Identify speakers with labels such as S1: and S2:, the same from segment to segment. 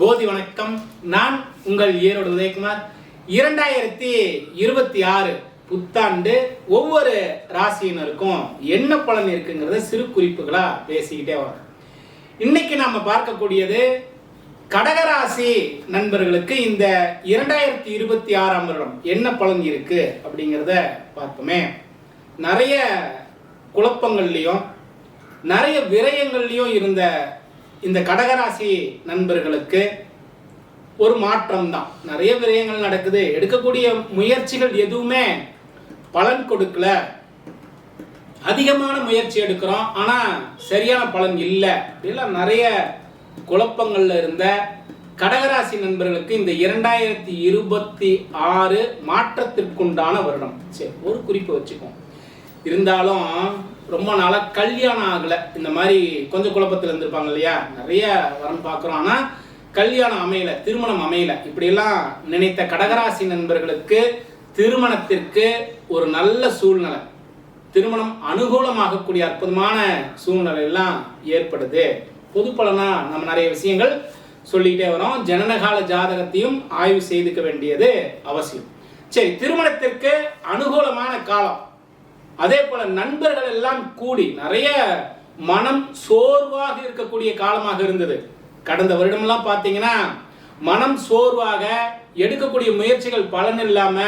S1: போதி வணக்கம். நான் உங்கள் ஈரோடு உதயகுமார். இரண்டாயிரத்தி இருபத்தி ஆறு புத்தாண்டு ஒவ்வொரு ராசியினருக்கும் என்ன பலன் இருக்குங்கிறத சிறு குறிப்புகளா பேசிக்கிட்டே வரோம். இன்னைக்கு நாம பார்க்கக்கூடியது கடகராசி நண்பர்களுக்கு இந்த இரண்டாயிரத்தி இருபத்தி ஆறாம் வருடம் என்ன பலன் இருக்கு அப்படிங்கிறத பார்ப்போமே நிறைய குழப்பங்கள்லையும் நிறைய விரயங்கள்லையும் இருந்த இந்த கடகராசி நண்பர்களுக்கு ஒரு மாற்றம் தான். நிறைய விரயங்கள் நடக்குது. எடுக்கக்கூடிய முயற்சிகள் எதுவுமே பலன் கொடுக்கல. அதிகமான முயற்சி எடுக்கிறோம். ஆனால் சரியான பலன் இல்லை. அப்படிலாம் நிறைய குழப்பங்களில் இருந்த கடகராசி நண்பர்களுக்கு இந்த இரண்டாயிரத்தி இருபத்தி ஆறு மாற்றத்திற்குண்டான வருடம். சரி ஒரு குறிப்பு வச்சுக்கோம் இருந்தாலும் ரொம்ப நாளாக கல்யாணம் ஆகலை. இந்த மாதிரி கொஞ்சம் குழப்பத்தில் இருந்திருப்பாங்க இல்லையா? நிறைய வரம் பார்க்குறோம். ஆனால் கல்யாணம் அமையல திருமணம் அமையல. இப்படியெல்லாம் நினைத்த கடகராசி நண்பர்களுக்கு திருமணத்திற்கு ஒரு நல்ல சூழ்நிலை. திருமணம் அனுகூலமாகக்கூடிய அற்புதமான சூழ்நிலை எல்லாம் ஏற்படுது. பொது பலனா நம்ம நிறைய விஷயங்கள் சொல்லிக்கிட்டே வரோம். ஜனனகால ஜாதகத்தையும் ஆய்வு செய்துக்க வேண்டியது அவசியம். சரி திருமணத்திற்கு அனுகூலமான காலம். அதே போல நண்பர்கள் எல்லாம் கூடி நிறைய மனம் சோர்வாக இருக்கக்கூடிய காலமாக இருந்தது. கடந்த வருடம்லாம் பார்த்தீங்கன்னா மனம் சோர்வாக எடுக்கக்கூடிய முயற்சிகள் பலன் இல்லாம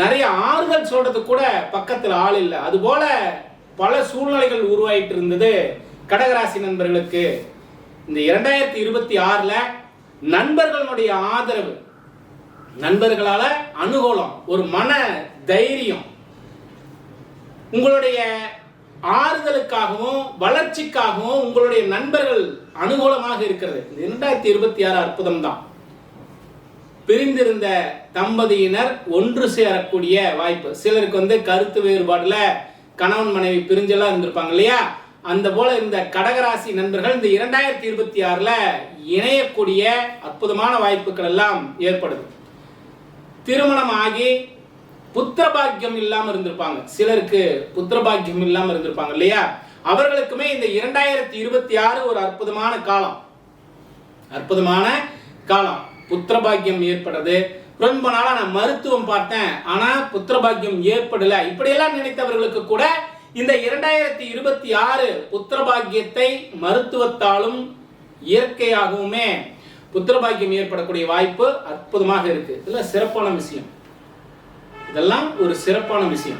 S1: நிறைய ஆறுதல் சொல்றது கூட பக்கத்தில் ஆள் இல்லை. அதுபோல பல சூழ்நிலைகள் உருவாயிட்டு இருந்தது கடகராசி நண்பர்களுக்கு. இந்த இரண்டாயிரத்தி இருபத்தி ஆறுல நண்பர்களுடைய ஆதரவு நண்பர்களால அனுகூலம் ஒரு மன தைரியம் உங்களுடைய ஆறுதலுக்காகவும் வளர்ச்சிக்காகவும் உங்களுடைய நண்பர்கள் அனுகூலமாக இருக்கிறது. இரண்டாயிரத்தி இருபத்தி ஆறு அற்புதம் தான் பிரிந்திருந்த தம்பதியினர் ஒன்று சேரக்கூடிய வாய்ப்பு. சிலருக்கு வந்து கருத்து வேறுபாடுல கணவன் மனைவி பிரிஞ்செல்லாம் இருந்திருப்பாங்க இல்லையா? அந்த போல இந்த கடகராசி நண்பர்கள் இந்த இரண்டாயிரத்தி இருபத்தி ஆறுல இணையக்கூடிய அற்புதமான வாய்ப்புகள் எல்லாம் ஏற்படுது. திருமணம் ஆகி புத்திர பாக்கியம் இல்லாம இருந்திருப்பாங்க. சிலருக்கு புத்திர பாக்கியம் இல்லாம இருந்திருப்பாங்க இல்லையா? அவர்களுக்குமே இந்த இரண்டாயிரத்தி இருபத்தி ஆறு ஒரு அற்புதமான காலம். அற்புதமான காலம். புத்திர பாக்கியம் ஏற்படுறது ரொம்ப நாளா நான் மருத்துவம் பார்த்தேன் ஆனா புத்திர பாக்கியம் ஏற்படல. இப்படியெல்லாம் நினைத்தவர்களுக்கு கூட இந்த இரண்டாயிரத்தி இருபத்தி ஆறு புத்திர பாக்கியத்தை மருத்துவத்தாலும் இயற்கையாகவுமே புத்திர பாக்கியம் ஏற்படக்கூடிய வாய்ப்பு அற்புதமாக இருக்கு. இதுல சிறப்பான விஷயம். இதெல்லாம் ஒரு சிறப்பான விஷயம்.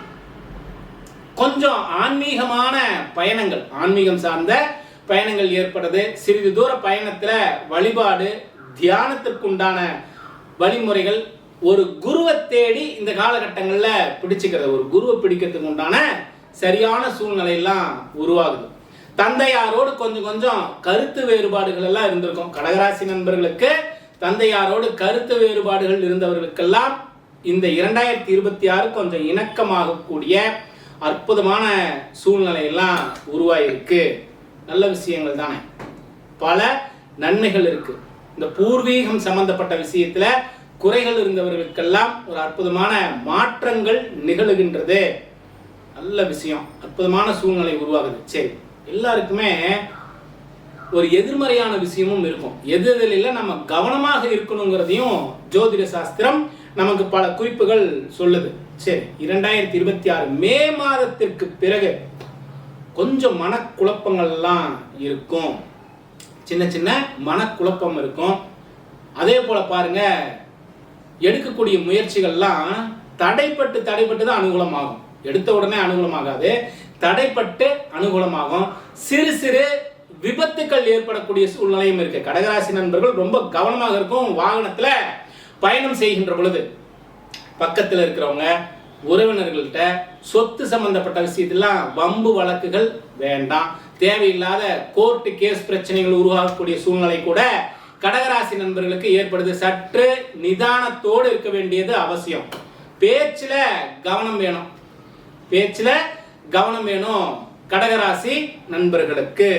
S1: கொஞ்சம் ஆன்மீகமான பயணங்கள் ஆன்மீகம் சார்ந்த பயணங்கள் ஏற்படுது. சிறிது தூர பயணத்தில் வழிபாடு தியானத்திற்குண்டான வழிமுறைகள் ஒரு குருவை தேடி இந்த காலகட்டங்களில் பிடிச்சிக்கிறது. ஒரு குருவை பிடிக்கிறதுக்கு உண்டான சரியான சூழ்நிலை எல்லாம் உருவாகுது. தந்தையாரோடு கொஞ்சம் கொஞ்சம் கருத்து வேறுபாடுகள் எல்லாம் இருந்திருக்கும். கடகராசி நண்பர்களுக்கு தந்தையாரோடு கருத்து வேறுபாடுகள் இருந்தவர்களுக்கெல்லாம் இந்த இரண்டாயிரத்தி இருபத்தி ஆறு கொஞ்சம் இணக்கமாகக்கூடிய அற்புதமான சூழ்நிலை எல்லாம் உருவாயிருக்கு. நல்ல விஷயங்கள் தானே? பல நன்மைகள் இருக்கு. இந்த பூர்வீகம் சம்பந்தப்பட்ட விஷயத்துல குறைகள் இருந்தவர்களுக்கெல்லாம் ஒரு அற்புதமான மாற்றங்கள் நிகழுகின்றது. நல்ல விஷயம். அற்புதமான சூழ்நிலை உருவாகுது. சரி எல்லாருக்குமே ஒரு எதிர்மறையான விஷயமும் இருக்கும். எது நம்ம கவனமாக இருக்கணுங்கிறதையும் ஜோதிட சாஸ்திரம் நமக்கு பல குறிப்புகள் சொல்லுது. சரி இரண்டாயிரத்தி இருபத்தி ஆறு மே மாதத்திற்கு பிறகு கொஞ்சம் மனக்குழப்பங்கள்லாம் இருக்கும். சின்ன சின்ன மனக்குழப்பம் இருக்கும். அதே போல பாருங்க எடுக்கக்கூடிய முயற்சிகள்லாம் தடைப்பட்டு தடைப்பட்டு தான் அனுகூலமாகும். எடுத்த உடனே அனுகூலமாகாது. தடைப்பட்டு அனுகூலமாகும். சிறு சிறு விபத்துக்கள் ஏற்படக்கூடிய சூழ்நிலையும் இருக்கு. கடகராசி நண்பர்கள் ரொம்ப கவனமாக இருக்கும் வாகனத்துல. பயணம் செய்கின்ற பொழுது பக்கத்தில் இருக்கிறவங்க உறவினர்கள்ட்ட சொத்து சம்பந்தப்பட்ட விஷயத்தெல்லாம் வம்பு வழக்குகள் வேண்டாம். தேவையில்லாத கோர்ட்டு கேஸ் பிரச்சனைகள் உருவாகக்கூடிய சூழ்நிலை கூட கடகராசி நண்பர்களுக்கு ஏற்படுது. சற்று நிதானத்தோடு இருக்க வேண்டியது அவசியம். பேச்சில் கவனம் வேணும். பேச்சில் கவனம் வேணும் கடகராசி நண்பர்களுக்கு.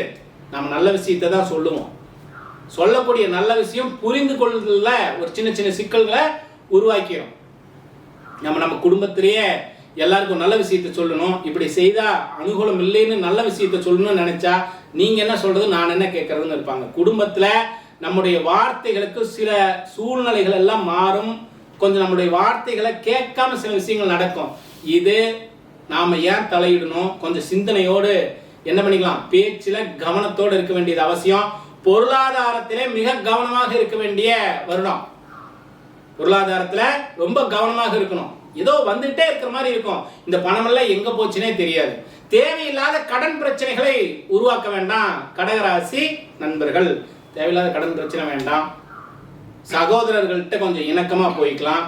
S1: நம்ம நல்ல விஷயத்தை தான் சொல்லுவோம். சொல்லக்கூடிய நல்ல விஷயம் புரிந்து கொள்வதில் ஒரு சின்ன சின்ன சிக்கல்களை உருவாக்கிறோம் நம்ம நம்ம குடும்பத்திலேயே எல்லாருக்கும் நல்ல விஷயத்தை சொல்லணும். இப்படி செய்தால் அனுகூலம் இல்லைன்னு நல்ல விஷயத்தை சொல்லணும்னு நினைச்சா நீங்க என்ன சொல்றது நான் என்ன கேட்கறதுன்னு இருப்பாங்க. குடும்பத்தில் நம்முடைய வார்த்தைகளுக்கு சில சூழ்நிலைகள் எல்லாம் மாறும். கொஞ்சம் நம்முடைய வார்த்தைகளை கேட்காம சில விஷயங்கள் நடக்கும். இது நாம் ஏன் தலையிடணும்? கொஞ்சம் சிந்தனையோடு என்ன பண்ணிக்கலாம்? பேச்சில் கவனத்தோடு இருக்க வேண்டியது அவசியம். பொருளாதாரத்திலே மிக கவனமாக இருக்க வேண்டிய வருடம். பொருளாதாரத்துல ரொம்ப கவனமாக இருக்கணும். ஏதோ வந்துட்டே இருக்கிற மாதிரி இருக்கும். இந்த பணமெல்லாம் எங்க போச்சுனே தெரியாது. தேவையில்லாத கடன் பிரச்சனைகளை உருவாக்க வேண்டாம். கடகராசி நண்பர்கள் தேவையில்லாத கடன் பிரச்சனை வேண்டாம். சகோதரர்கள்ட்ட கொஞ்சம் இணக்கமா போய்க்கலாம்.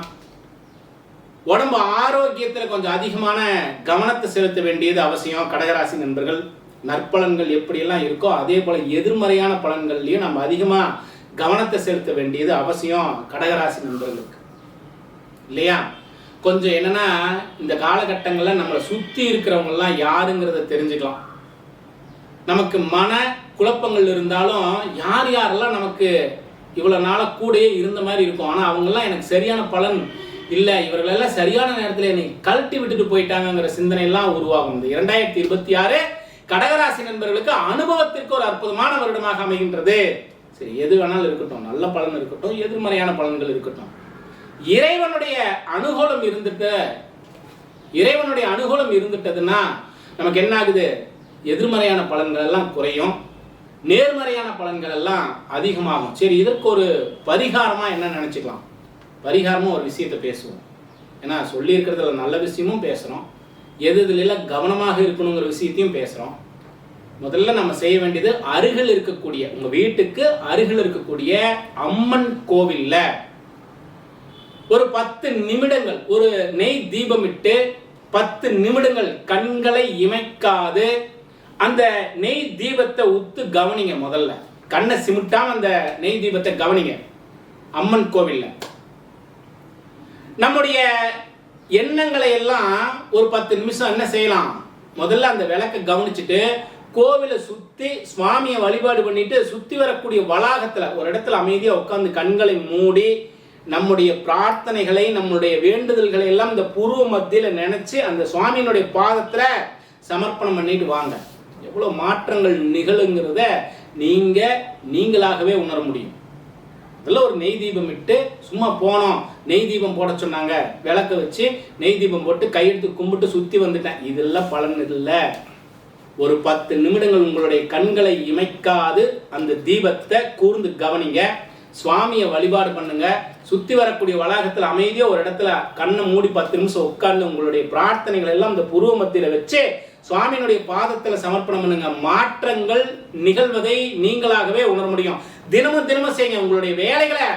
S1: உடம்பு ஆரோக்கியத்தில் கொஞ்சம் அதிகமான கவனத்தை செலுத்த வேண்டியது அவசியம். கடகராசி நண்பர்கள் நற்பலன்கள் எப்படியெல்லாம் இருக்கோ அதே போல் எதிர்மறையான பலன்கள்லையும் நம்ம அதிகமாக கவனத்தை செலுத்த வேண்டியது அவசியம் கடகராசி நண்பர்களுக்கு. இல்லையா? கொஞ்சம் என்னன்னா இந்த காலகட்டங்களில் நம்மளை சுற்றி இருக்கிறவங்கெல்லாம் யாருங்கிறத தெரிஞ்சுக்கலாம். நமக்கு மன குழப்பங்கள் இருந்தாலும் யார் யாரெல்லாம் நமக்கு இவ்வளோ நாளாக கூடயே இருந்த மாதிரி இருக்கும் ஆனால் அவங்கெல்லாம் எனக்கு சரியான பலன் இல்லை இவர்களெல்லாம் சரியான நேரத்தில் என்னை கழட்டி விட்டுட்டு போயிட்டாங்கங்கிற சிந்தனையெல்லாம் உருவாகும். இந்த இரண்டாயிரத்தி இருபத்தி ஆறு கடகராசி நண்பர்களுக்கு அனுபவத்திற்கு ஒரு அற்புதமான வருடமாக அமைகின்றது. சரி எது வேணாலும் இருக்கட்டும். நல்ல பலன் இருக்கட்டும் எதிர்மறையான பலன்கள் இருக்கட்டும். இறைவனுடைய அனுகூலம் இருந்துட்டு இறைவனுடைய அனுகூலம் இருந்துட்டதுன்னா நமக்கு என்ன ஆகுது எதிர்மறையான பலன்கள் எல்லாம் குறையும். நேர்மறையான பலன்கள் எல்லாம் அதிகமாகும். சரி இதற்கு ஒரு பரிகாரமாக என்ன நினச்சிக்கலாம். பரிகாரமும் ஒரு விஷயத்தை பேசுவோம். ஏன்னா சொல்லியிருக்கிறதுல நல்ல விஷயமும் பேசுகிறோம் எது இதுல கவனமாக இருக்கணுங்கிற விஷயத்தையும் பேசுறோம். முதல்ல நம்ம செய்ய வேண்டியது அருகில் இருக்கக்கூடிய உங்க வீட்டுக்கு அருகில் இருக்கக்கூடிய அம்மன் கோவில்ல ஒரு பத்து நிமிடங்கள் ஒரு நெய் தீபமிட்டு பத்து நிமிடங்கள் கண்களை இமைக்காது. அந்த நெய் தீபத்தை உத்து கவனிங்க முதல்ல. கண்ணை சிமிட்டாம அந்த நெய் தீபத்தை கவனிங்க. அம்மன் கோவில்ல. நம்முடைய எண்ணங்களை எல்லாம் ஒரு பத்து நிமிஷம் என்ன செய்யலாம்? முதல்ல அந்த விளக்கை கவனிச்சுட்டு கோவிலை சுற்றி சுவாமியை வழிபாடு பண்ணிட்டு சுற்றி வரக்கூடிய வளாகத்தில் ஒரு இடத்துல அமைதியாக உட்காந்து கண்களை மூடி நம்முடைய பிரார்த்தனைகளை நம்முடைய வேண்டுதல்களை எல்லாம் இந்த பூர்வ மத்தியில் நினச்சி அந்த சுவாமியினுடைய பாதத்தில் சமர்ப்பணம் பண்ணிட்டு வாங்க. எவ்வளோ மாற்றங்கள் நிகழுங்கிறத நீங்கள் நீங்களாகவே உணர முடியும். இதெல்லாம் ஒரு நெய் தீபம் இட்டு சும்மா போனோம். நெய் தீபம் போட சொன்னாங்க. விளக்க வச்சு நெய் தீபம் போட்டு கையெடுத்து கும்பிட்டு சுற்றி வந்துட்டேன். இதெல்லாம் பலன் இல்லை. ஒரு பத்து நிமிடங்கள் உங்களுடைய கண்களை இமைக்காது. அந்த தீபத்தை கூர்ந்து கவனிங்க. சுவாமியை வழிபாடு பண்ணுங்க. சுற்றி வரக்கூடிய வளாகத்தில் அமைதியாக ஒரு இடத்துல கண்ணை மூடி பத்து நிமிஷம் உட்கார்ந்து உங்களுடைய பிரார்த்தனைகள் எல்லாம் இந்த புருவ மத்தியில் வச்சு சுவாமியினுடைய பாதத்தில் சமர்ப்பணம் பண்ணுங்க. மாற்றங்கள் நிகழ்வதை நீங்களாகவே உணர முடியும். தினமும் தினமும் செய்யுங்க. உங்களுடைய வேலைகளை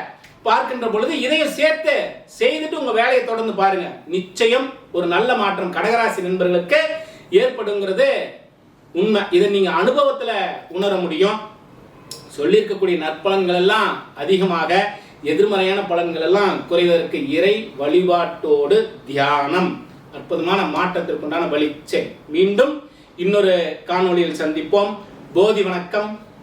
S1: பார்க்கின்ற பொழுது இதையும் சேர்த்து செய்துட்டு உங்க வேலையை தொடர்ந்து பாருங்க. நிச்சயம் ஒரு நல்ல மாற்றம் கடகராசி நண்பர்களுக்கு ஏற்படுங்கிறது உண்மை. இதை நீங்க அனுபவத்துல உணர முடியும். சொல்லியிருக்கக்கூடிய நற்பலன்கள் எல்லாம் அதிகமாக எதிர்மறையான பலன்கள் எல்லாம் குறைவதற்கு இறை வழிபாட்டோடு தியானம். அற்புதமான மாற்றத்திற்குண்டான வழி சரி மீண்டும் இன்னொரு காணொளியில் சந்திப்போம். போதி வணக்கம்.